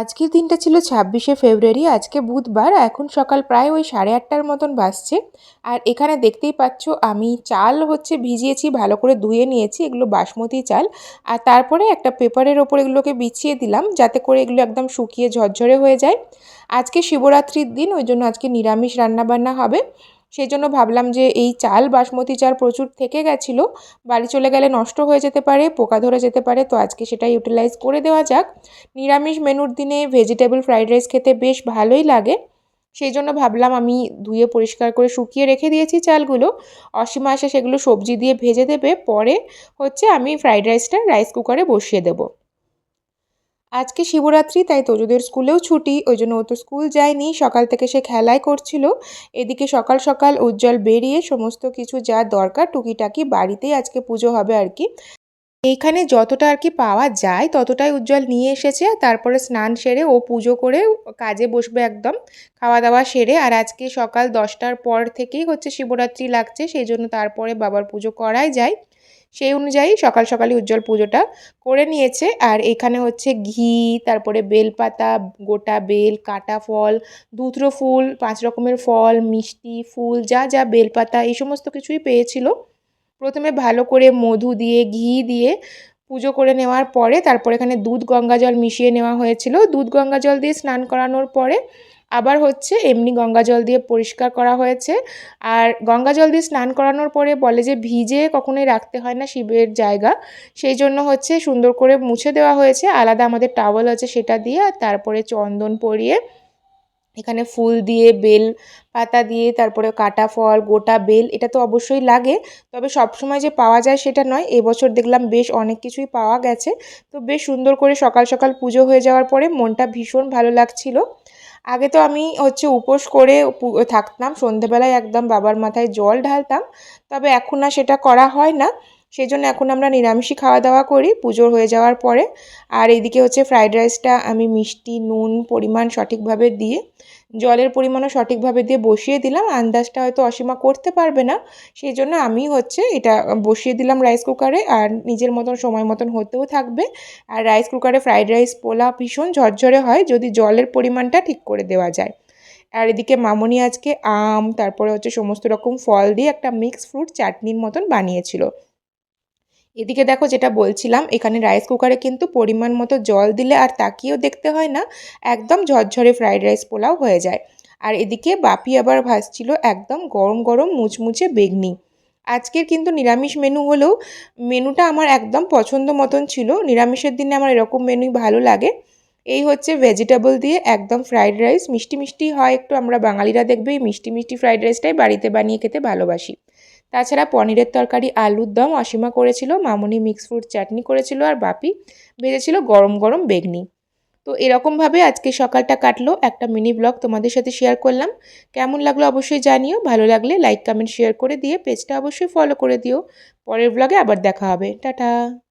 আজকের দিনটা ছিল ছাব্বিশে ফেব্রুয়ারি, আজকে বুধবার, এখন সকাল প্রায় ওই সাড়ে আটটার মতন বাসছে আর এখানে দেখতেই পাচ্ছ, আমি চাল হচ্ছে ভিজিয়েছি, ভালো করে ধুয়ে নিয়েছি, এগুলো বাসমতি চাল। আর তারপরে একটা পেপারের ওপর এগুলোকে বিছিয়ে দিলাম, যাতে করে এগুলো একদম শুকিয়ে ঝরঝরে হয়ে যায়। আজকে শিবরাত্রির দিন, ওই জন্য আজকে নিরামিষ রান্নাবান্না হবে। সেই জন্য ভাবলাম যে এই চাল বাসমতি চাল প্রচুর থেকে গেছিল, বাড়ি চলে গেলে নষ্ট হয়ে যেতে পারে, পোকা ধরে যেতে পারে, তো আজকে সেটা ইউটিলাইজ করে দেওয়া যাক। নিরামিষ মেনুর দিনে ভেজিটেবল ফ্রাইড রাইস খেতে বেশ ভালোই লাগে সেই জন্য ভাবলাম আমি ধুয়ে পরিষ্কার করে শুকিয়ে রেখে দিয়েছি চালগুলো, অসীমা এসে সেগুলো সবজি দিয়ে ভেজে দেবে, পরে হচ্ছে আমি ফ্রাইড রাইসটা রাইস কুকারে বসিয়ে দেবো। আজকে শিবরাত্রি, তাই তোজোদের স্কুলেও ছুটি। ওই জন্য ও তো স্কুল যায়নি। সকাল থেকে সে খেলাই করছিল। এদিকে সকাল সকাল উজ্জ্বল বেরিয়ে সমস্ত কিছু যা দরকার টুকিটাকি বাড়িতেই আজকে পুজো হবে আর কি। এইখানে যতটা আর কি পাওয়া যায় ততটাই উজ্জ্বল নিয়ে এসেছে। তারপরে স্নান সেরে ও পুজো করে কাজে বসবে একদম। খাওয়া দাওয়া সেরে আর আজকে সকাল দশটার পর থেকেই হচ্ছে শিবরাত্রি লাগছে। সেই জন্য তারপরে বাবার পুজো করাই যায়। সেই অনুযায়ী সকাল সকালই উজ্জ্বল পুজোটা করে নিয়েছে। আর এখানে হচ্ছে ঘি, তারপরে বেলপাতা, গোটা বেল, কাটা ফল দুধরো ফুল, পাঁচ রকমের ফল, মিষ্টি ফুল, যা যা বেলপাতা, এই সমস্ত কিছুই পেয়েছিল। প্রথমে ভালো করে মধু দিয়ে, ঘি দিয়ে পুজো করে নেওয়ার পরে, তারপর এখানে দুধ গঙ্গা জল মিশিয়ে নেওয়া হয়েছিল। দুধ গঙ্গা জল দিয়ে স্নান করানোর পরে আবার হচ্ছে এমনি গঙ্গা জল দিয়ে পরিষ্কার করা হয়েছে। আর গঙ্গা জল দিয়ে স্নান করানোর পরে বলে যে ভিজে কখনোই রাখতে হয় না শিবের জায়গা। সেই জন্য হচ্ছে সুন্দর করে মুছে দেওয়া হয়েছে। আলাদা আমাদের টাওয়েল আছে সেটা দিয়ে আর তারপরে চন্দন পরিয়ে এখানে ফুল দিয়ে, বেল পাতা দিয়ে, তারপরে কাটা ফল, গোটা বেল, এটা তো অবশ্যই লাগে। তবে সবসময় যে পাওয়া যায় সেটা নয়। এবছর দেখলাম বেশ অনেক কিছুই পাওয়া গেছে। তো বেশ সুন্দর করে সকাল সকাল পুজো হয়ে যাওয়ার পরে মনটা ভীষণ ভালো লাগছিল। আগে তো আমি হচ্ছে উপোস করে থাকতাম। সন্ধেবেলায় একদম বাবার মাথায় জল ঢালতাম। তবে এখন আর সেটা করা হয় না। সেই জন্য এখন আমরা নিরামিষই খাওয়া দাওয়া করি, পুজোর হয়ে যাওয়ার পরে। আর এইদিকে হচ্ছে ফ্রাইড রাইসটা আমি মিষ্টি, নুন পরিমাণ সঠিকভাবে দিয়ে, জলের পরিমাণও সঠিকভাবে দিয়ে বসিয়ে দিলাম। আন্দাজটা হয়তো অসীমা করতে পারবে না সেই জন্য আমি হচ্ছে এটা বসিয়ে দিলাম রাইস কুকারে আর নিজের মতন, সময় মতন হতেও থাকবে। আর রাইস কুকারে ফ্রাইড রাইস পোলা ভীষণ ঝরঝরে হয় যদি জলের পরিমাণটা ঠিক করে দেওয়া যায়। আর এদিকে মামনি আজকে আম, তারপরে হচ্ছে সমস্ত রকম ফল দিয়ে একটা মিক্স ফ্রুট চাটনির মতন বানিয়েছিল। এদিকে দেখো যেটা বলছিলাম, এখানে রাইস কুকারে কিন্তু পরিমাণ মতো জল দিলে আর তাকিয়েও দেখতে হয় না, একদম ঝরঝরে ফ্রাইড রাইস পোলাও হয়ে যায়। আর এদিকে বাপি আবার ভাজছিল একদম গরম গরম মুচমুচে বেগনি। আজকের কিন্তু নিরামিষ মেনু হলেও মেনুটা আমার একদম পছন্দ মতন ছিল। নিরামিষের দিনে আমার এরকম মেনুই ভালো লাগে। এই হচ্ছে ভেজিটেবল দিয়ে একদম ফ্রাইড রাইস মিষ্টি মিষ্টি হয় একটু, আমরা বাঙালিরা দেখবে মিষ্টি মিষ্টি ফ্রাইড রাইসটাই বাড়িতে বানিয়ে খেতে ভালোবাসি। তাছাড়া পনিরের তরকারি, আলুর দম, অসীমা করেছিল, মামনি মিক্স ফ্রুট চাটনি করেছিল আর বাপি ভেজেছিল গরম গরম বেগনি। তো এরকমভাবে আজকে সকালটা কাটলো। একটা মিনি ব্লগ তোমাদের সাথে শেয়ার করলাম। কেমন লাগল অবশ্যই জানিও। ভালো লাগলে লাইক কমেন্ট শেয়ার করে দিয়ে পেজটা অবশ্যই ফলো করে দিও। পরের ব্লগে আবার দেখা হবে। টাটা।